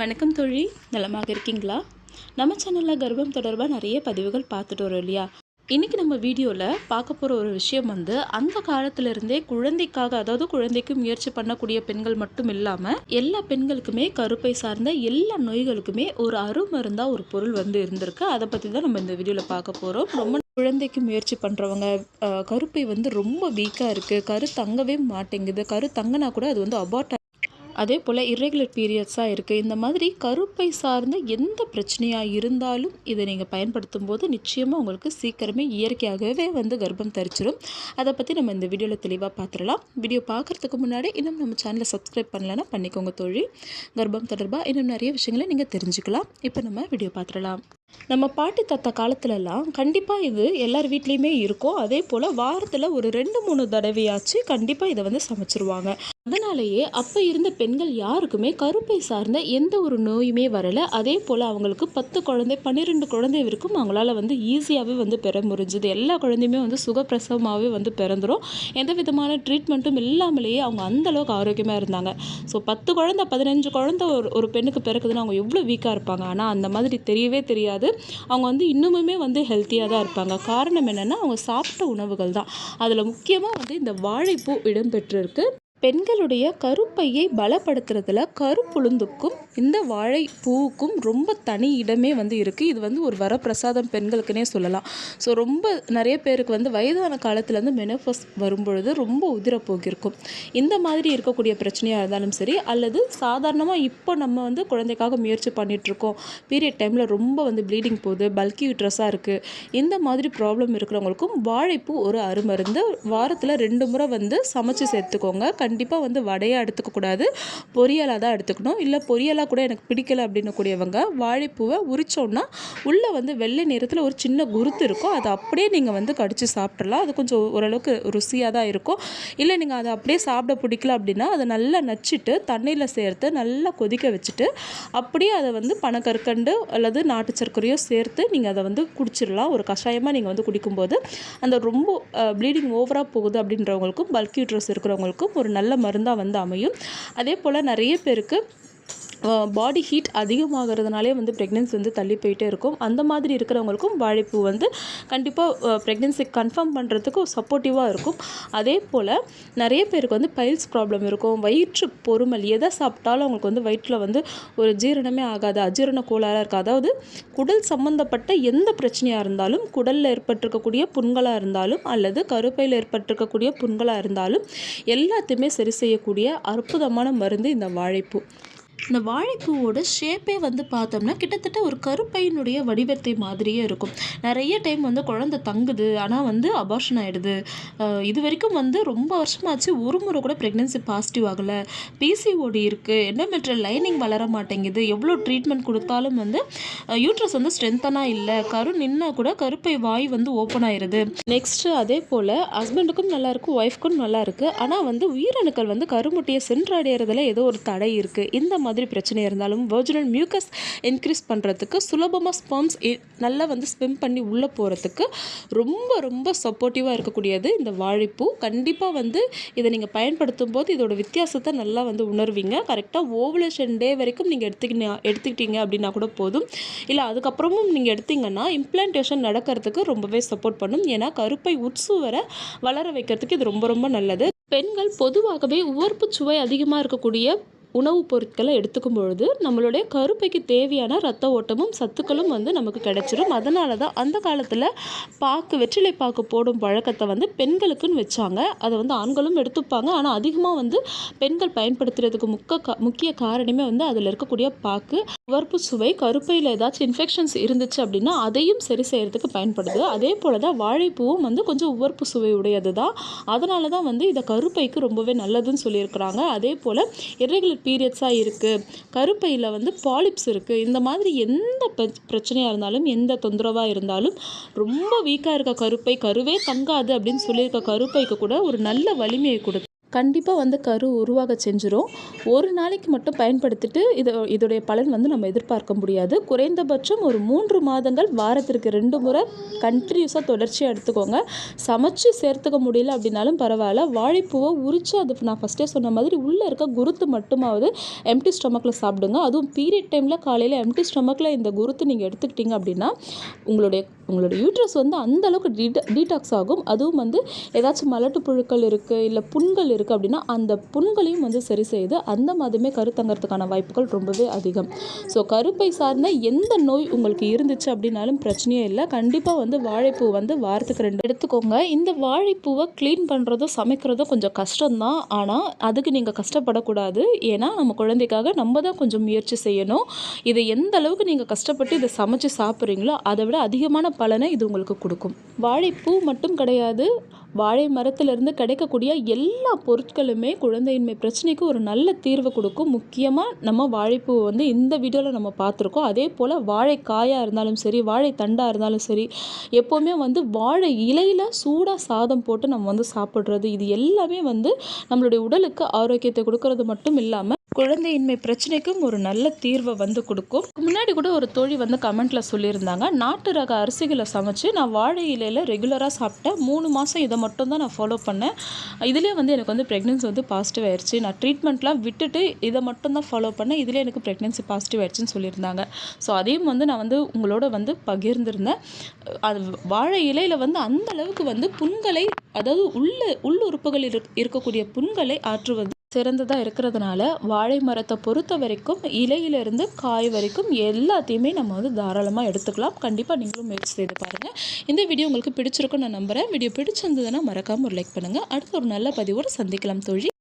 வணக்கம் தோழி. நலமாக இருக்கீங்களா? நம்ம சேனலில் கர்ப்பம் தொடர்பாக நிறைய பதிவுகள் பார்த்துட்டு வரோம் இல்லையா? இன்றைக்கி நம்ம வீடியோவில் பார்க்க போகிற ஒரு விஷயம் வந்து அந்த காலத்திலிருந்தே குழந்தைக்காக அதாவது குழந்தைக்கு முயற்சி பண்ணக்கூடிய பெண்கள் மட்டும் இல்லாமல் எல்லா பெண்களுக்குமே கருப்பை சார்ந்த எல்லா நோய்களுக்குமே ஒரு அருமருந்தாக ஒரு பொருள் வந்து இருந்திருக்கு. அதை பற்றி தான் நம்ம இந்த வீடியோவில் பார்க்க போகிறோம் ரொம்ப குழந்தைக்கு முயற்சி பண்ணுறவங்க கருப்பை வந்து ரொம்ப வீக்காக இருக்குது கரு தங்கவே மாட்டேங்குது. கரு தங்கினா கூட அது வந்து அபார்ட் அதே போல் இர்ரெகுலர் பீரியட்ஸாக இருக்குது இந்த மாதிரி கருப்பை சார்ந்த எந்த பிரச்சனையாக இருந்தாலும் இதை நீங்கள் பயன்படுத்தும் போது நிச்சயமாக உங்களுக்கு சீக்கிரமே இயற்கையாகவே வந்து கர்ப்பம் தரிச்சிடும் அதை பற்றி நம்ம இந்த வீடியோவில் தெளிவாக பார்த்துடலாம் வீடியோ பார்க்குறதுக்கு முன்னாடி இன்னும் நம்ம சேனலை சப்ஸ்கிரைப் பண்ணலன்னா பண்ணிக்கோங்க தோழி. கர்ப்பம் தொடர்பாக இன்னும் நிறைய விஷயங்களை நீங்கள் தெரிஞ்சுக்கலாம். இப்போ நம்ம வீடியோ பார்த்துடலாம் நம்ம பாட்டி தத்த காலத்துலலாம் கண்டிப்பாக இது எல்லார் வீட்லேயுமே இருக்கும் அதே போல் வாரத்தில் ஒரு ரெண்டு மூணு தடவையாச்சு கண்டிப்பாக இதை வந்து சமைச்சிருவாங்க. அதனாலேயே அப்போ இருந்த பெண்கள் யாருக்குமே கருப்பை சார்ந்த எந்த ஒரு நோயுமே வரலை. அதே போல் அவங்களுக்கு பத்து குழந்தை பன்னிரெண்டு குழந்தை வரைக்கும் அவங்களால வந்து ஈஸியாகவே வந்து பெற முடிஞ்சுது. எல்லா குழந்தையுமே வந்து சுகப்பிரசவமாகவே வந்து பிறந்துடும் எந்த விதமான ட்ரீட்மெண்ட்டும் இல்லாமலேயே அவங்க அந்தளவுக்கு ஆரோக்கியமாக இருந்தாங்க. ஸோ பத்து குழந்தை பதினஞ்சு குழந்தை ஒரு ஒரு பெண்ணுக்கு பிறக்குதுன்னு அவங்க எவ்வளோ வீக்காக இருப்பாங்க? ஆனால் அந்த மாதிரி தெரியவே தெரியாது. அவங்க வந்து இன்னுமுமே வந்து ஹெல்த்தியாக தான் இருப்பாங்க. காரணம் என்னென்னா அவங்க சாப்பிட்ட உணவுகள் தான். அதில் முக்கியமாக வந்து இந்த வாழைப்பூ இடம்பெற்றிருக்கு. பெண்களுடைய கருப்பையை பலப்படுத்துறதுல கருப்புளுந்துக்கும் இந்த வாழைப்பூவுக்கும் ரொம்ப தனி இடமே வந்து இருக்குது இது வந்து ஒரு வரப்பிரசாதம் பெண்களுக்குனே சொல்லலாம். ஸோ ரொம்ப நிறைய பேருக்கு வந்து வயதான காலத்துலேருந்து மெனோஃபஸ் வரும்பொழுது ரொம்ப உதிரப்போக்கிருக்கும் இந்த மாதிரி இருக்கக்கூடிய பிரச்சனையாக இருந்தாலும் சரி அல்லது சாதாரணமாக இப்போ நம்ம வந்து குழந்தைக்காக முயற்சி பண்ணிகிட்ருக்கோம் பீரியட் டைமில் ரொம்ப வந்து ப்ளீடிங் போகுது பல்கி யூட்ரஸாக இருக்குது இந்த மாதிரி ப்ராப்ளம் இருக்கிறவங்களுக்கும் வாழைப்பூ ஒரு அருமருந்து வாரத்தில் ரெண்டு முறை வந்து சமைச்சு சேர்த்துக்கோங்க. கண்டிப்பாக வந்து வடையாக எடுத்துக்கக்கூடாது பொரியலாக தான் எடுத்துக்கணும். இல்லை பொரியலாக கூட எனக்கு பிடிக்கல அப்படின்னு கூடியவங்க வாழைப்பூவை உரித்தோன்னா உள்ளே வந்து வெள்ளை நிறத்தில் ஒரு சின்ன குருத்து இருக்கும். அதை அப்படியே நீங்கள் வந்து கடித்து சாப்பிட்றலாம் அது கொஞ்சம் ஓரளவுக்கு ருசியாக தான் இருக்கும். இல்லை நீங்கள் அதை அப்படியே சாப்பிட பிடிக்கல அப்படின்னா அதை நல்லா நச்சுட்டு தண்ணியில் சேர்த்து நல்லா கொதிக்க வச்சுட்டு அப்படியே அதை வந்து பனக்கற்கண்டு அல்லது நாட்டு சர்க்கரையோ சேர்த்து நீங்கள் அதை வந்து குடிச்சிடலாம். ஒரு கஷாயமாக நீங்கள் வந்து குடிக்கும்போது அந்த ரொம்ப ப்ளீடிங் ஓவராக போகுது அப்படின்றவங்களுக்கும் பல்க் யூட்ரஸ் இருக்கிறவங்களுக்கும் ஒரு நல்ல நல்ல மருந்தாக வந்து அமையும். அதே போல் நிறைய பேருக்கு பாடி ஹீட் அதிகமாகிறதுனாலே வந்து ப்ரெக்னென்சி வந்து தள்ளி போயிட்டே இருக்கும். அந்த மாதிரி இருக்கிறவங்களுக்கும் வாழைப்பூ வந்து கண்டிப்பாக ப்ரெக்னென்சி கன்ஃபார்ம் பண்ணுறதுக்கு சப்போர்ட்டிவாக இருக்கும். அதே போல் நிறைய பேருக்கு வந்து பைல்ஸ் ப்ராப்ளம் இருக்கும். வயிற்று பொறுமல் எதை சாப்பிட்டாலும் அவங்களுக்கு வந்து வயிற்றில் வந்து ஒரு ஜீரணமே ஆகாது அஜீரண கோளாறாக இருக்குது அதாவது குடல் சம்மந்தப்பட்ட எந்த பிரச்சனையாக இருந்தாலும் குடலில் ஏற்பட்டிருக்கக்கூடிய புண்களாக இருந்தாலும் அல்லது கருப்பையில் ஏற்பட்டிருக்கக்கூடிய புண்களாக இருந்தாலும் எல்லாத்தையுமே சரி செய்யக்கூடிய அற்புதமான மருந்து இந்த வாழைப்பூ. இந்த வாழைப்பூவோட ஷேப்பே வந்து பார்த்தோம்னா கிட்டத்தட்ட ஒரு கருப்பையினுடைய வடிவத்தை மாதிரியே இருக்கும். நிறைய டைம் வந்து குழந்த தங்குது ஆனால் வந்து அபார்ஷன் ஆகிடுது இது வரைக்கும் வந்து ரொம்ப வருஷமாச்சு ஒரு முறை கூட ப்ரெக்னென்சி பாசிட்டிவ் ஆகலை. பிசிஓடி இருக்குது எண்டோமெட்ரியல் லைனிங் வளர மாட்டேங்குது. எவ்வளோ ட்ரீட்மெண்ட் கொடுத்தாலும் வந்து யூட்ரஸ் வந்து ஸ்ட்ரென்த்தனாக இல்லை. கரு நின்னா கூட கருப்பை வாய் வந்து ஓப்பன் ஆயிடுது நெக்ஸ்ட்டு அதே போல் ஹஸ்பண்டுக்கும் நல்லாயிருக்கு ஒய்ஃப்க்கும் நல்லாயிருக்கு ஆனால் வந்து உயிரணுக்கள் வந்து கருமுட்டியை சென்றடைகிறதுல ஏதோ ஒரு தடை இருக்குது இந்த மாதிரி பிரச்சனை இருந்தாலும் வெர்ஜினல் மியூக்கஸ் இன்க்ரீஸ் பண்ணுறதுக்கு சுலபமாக ஸ்பம்ஸ் நல்லா வந்து ஸ்விம் பண்ணி உள்ளே போகிறதுக்கு ரொம்ப ரொம்ப சப்போர்ட்டிவாக இருக்கக்கூடியது இந்த வாழைப்பூ. கண்டிப்பாக வந்து இதை நீங்கள் பயன்படுத்தும் போது இதோட வித்தியாசத்தை நல்லா வந்து உணர்வீங்க. கரெக்டாக ஓவலேஷன் டே வரைக்கும் நீங்கள் எடுத்துக்கிங்க எடுத்துக்கிட்டீங்க அப்படின்னா கூட போதும். இல்லை அதுக்கப்புறமும் நீங்கள் எடுத்தீங்கன்னா இம்ப்ளான்டேஷன் நடக்கிறதுக்கு ரொம்பவே சப்போர்ட் பண்ணும். ஏன்னா கருப்பை உட்சுவரை வளர வைக்கிறதுக்கு இது ரொம்ப ரொம்ப நல்லது. பெண்கள் பொதுவாகவே உவர்ப்பு சுவை அதிகமாக இருக்கக்கூடிய உணவுப் பொருட்களை எடுத்துக்கும் பொழுது நம்மளுடைய கருப்பைக்கு தேவையான ரத்த ஓட்டமும் சத்துக்களும் வந்து நமக்கு கிடைச்சிரும். அதனால தான் அந்த காலத்தில் பாக்கு வெற்றிலை பாக்கு போடும் பழக்கத்தை வந்து பெண்களுக்குன்னு வச்சாங்க. அதை வந்து ஆண்களும் எடுத்துப்பாங்க. ஆனால் அதிகமாக வந்து பெண்கள் பயன்படுத்துறதுக்கு முக்க முக்கிய காரணமே வந்து அதில் இருக்கக்கூடிய பாக்கு. உவர்ப்பு சுவை கருப்பையில் ஏதாச்சும் இன்ஃபெக்ஷன்ஸ் இருந்துச்சு அப்படின்னா அதையும் சரி செய்கிறதுக்கு பயன்படுது. அதே போல் தான் வாழைப்பூவும் வந்து கொஞ்சம் உவர்ப்பு சுவை உடையது தான் அதனால தான் வந்து இதை கருப்பைக்கு ரொம்பவே நல்லதுன்னு சொல்லியிருக்கிறாங்க. அதே போல் இறைகள் பீரியட்ஸாக இருக்குது கருப்பையில் வந்து பாலிப்ஸ் இருக்குது இந்த மாதிரி எந்த பிரச்சனையாக இருந்தாலும் எந்த தொந்தரவாக இருந்தாலும் ரொம்ப வீக்காக இருக்க கருப்பை கருவே தங்காது அப்படின்னு சொல்லியிருக்க கருப்பைக்கு கூட ஒரு நல்ல வலிமையை கொடுத்து கண்டிப்பாக வந்து கரு உருவாக செஞ்சிடும் ஒரு நாளைக்கு மட்டும் பயன்படுத்திட்டு இது இதோடைய பலன் வந்து நம்ம எதிர்பார்க்க முடியாது. குறைந்தபட்சம் ஒரு மூன்று மாதங்கள் வாரத்திற்கு ரெண்டு முறை கண்டினியூஸாக தொடர்ச்சியாக எடுத்துக்கோங்க. சமைச்சு சேர்த்துக்க முடியல அப்படின்னாலும் பரவாயில்ல. வாழைப்பூவை உரித்து அது நான் ஃபஸ்ட்டே சொன்ன மாதிரி உள்ளே இருக்க குருத்து மட்டுமாவது எம்டி ஸ்டொமக்கில் சாப்பிடுங்க. அதுவும் பீரியட் டைமில் காலையில் எம்டி ஸ்டொமக்கில் இந்த குருத்து நீங்கள் எடுத்துக்கிட்டீங்க அப்படின்னா உங்களுடைய உங்களோட யூட்ரஸ் வந்து அந்த அளவுக்கு டீட டீடாக்ஸ் ஆகும். அதுவும் வந்து ஏதாச்சும் மலட்டு புழுக்கள் இருக்குது இல்லை புண்கள் இருக்குது அப்படின்னா அந்த புண்களையும் வந்து சரி செய்து அந்த மாதிரியுமே கருத்தங்கிறதுக்கான வாய்ப்புகள் ரொம்பவே அதிகம். ஸோ கருப்பை சார்ந்த எந்த நோய் உங்களுக்கு இருந்துச்சு அப்படின்னாலும் பிரச்சனையே இல்லை. கண்டிப்பாக வந்து வாழைப்பூ வந்து வாரத்துக்கு ரெண்டு எடுத்துக்கோங்க. இந்த வாழைப்பூவை க்ளீன் பண்ணுறதோ சமைக்கிறதோ கொஞ்சம் கஷ்டம்தான். ஆனால் அதுக்கு நீங்கள் கஷ்டப்படக்கூடாது. ஏன்னா நம்ம குழந்தைக்காக நம்ம தான் கொஞ்சம் முயற்சி செய்யணும். இதை எந்த அளவுக்கு நீங்கள் கஷ்டப்பட்டு இதை சமைச்சு சாப்பிட்றீங்களோ அதை விட அதிகமான பலனை இது உங்களுக்கு கொடுக்கும். வாழைப்பூ மட்டும் கிடையாது வாழை மரத்திலிருந்து கிடைக்கக்கூடிய எல்லா பொருட்களுமே குழந்தையின்மை பிரச்சனைக்கு ஒரு நல்ல தீர்வு கொடுக்கும். முக்கியமாக நம்ம வாழைப்பூ வந்து இந்த வீடியோவில் நம்ம பார்த்துருக்கோம். அதே போல் வாழை காயாக இருந்தாலும் சரி வாழை தண்டாக இருந்தாலும் சரி எப்போவுமே வந்து வாழை இலையில் சூடாக சாதம் போட்டு நம்ம வந்து சாப்பிட்றது இது எல்லாமே வந்து நம்மளுடைய உடலுக்கு ஆரோக்கியத்தை கொடுக்கறது மட்டும் இல்லாமல் குழந்தையின்மை பிரச்சனைக்கும் ஒரு நல்ல தீர்வை வந்து கொடுக்கும். முன்னாடி கூட ஒரு தோழி வந்து கமெண்ட்ல சொல்லியிருந்தாங்க நாட்டு ரக அரிசிகளை சமைச்சு நான் வாழை இலையில் ரெகுலராக சாப்பிட்டேன். மூணு மாதம் இதை மட்டும் தான் நான் ஃபாலோ பண்ணேன். இதுலேயே வந்து எனக்கு வந்து ப்ரெக்னென்சி வந்து பாசிட்டிவ் ஆயிடுச்சு நான் ட்ரீட்மெண்ட்லாம் விட்டுட்டு இதை மட்டும் தான் ஃபாலோ பண்ணேன். இதுலேயே எனக்கு ப்ரெக்னென்சி பாசிட்டிவ் ஆயிடுச்சுன்னு சொல்லியிருந்தாங்க. ஸோ அதையும் வந்து நான் வந்து உங்களோட வந்து பகிர்ந்திருந்தேன். அது வாழை இலையில் வந்து அந்த அளவுக்கு வந்து புண்களை அதாவது உள்ள உள்ளுறுப்புகளில் இருக்கக்கூடிய புண்களை ஆற்றுவது சிறந்ததாக இருக்கிறதுனால வாழை மரத்தை பொறுத்த வரைக்கும் இலையிலிருந்து காய் வரைக்கும் எல்லாத்தையுமே நம்ம வந்து தாராளமாக எடுத்துக்கலாம். கண்டிப்பாக நீங்களும் முயற்சி செய்து பாருங்கள் இந்த வீடியோ உங்களுக்கு பிடிச்சிருக்குன்னு நான் நம்புகிறேன் வீடியோ பிடிச்சிருந்ததுன்னா மறக்காமல் ஒரு லைக் பண்ணுங்கள் அடுத்து ஒரு நல்ல பதிவோடு சந்திக்கலாம் தோழி.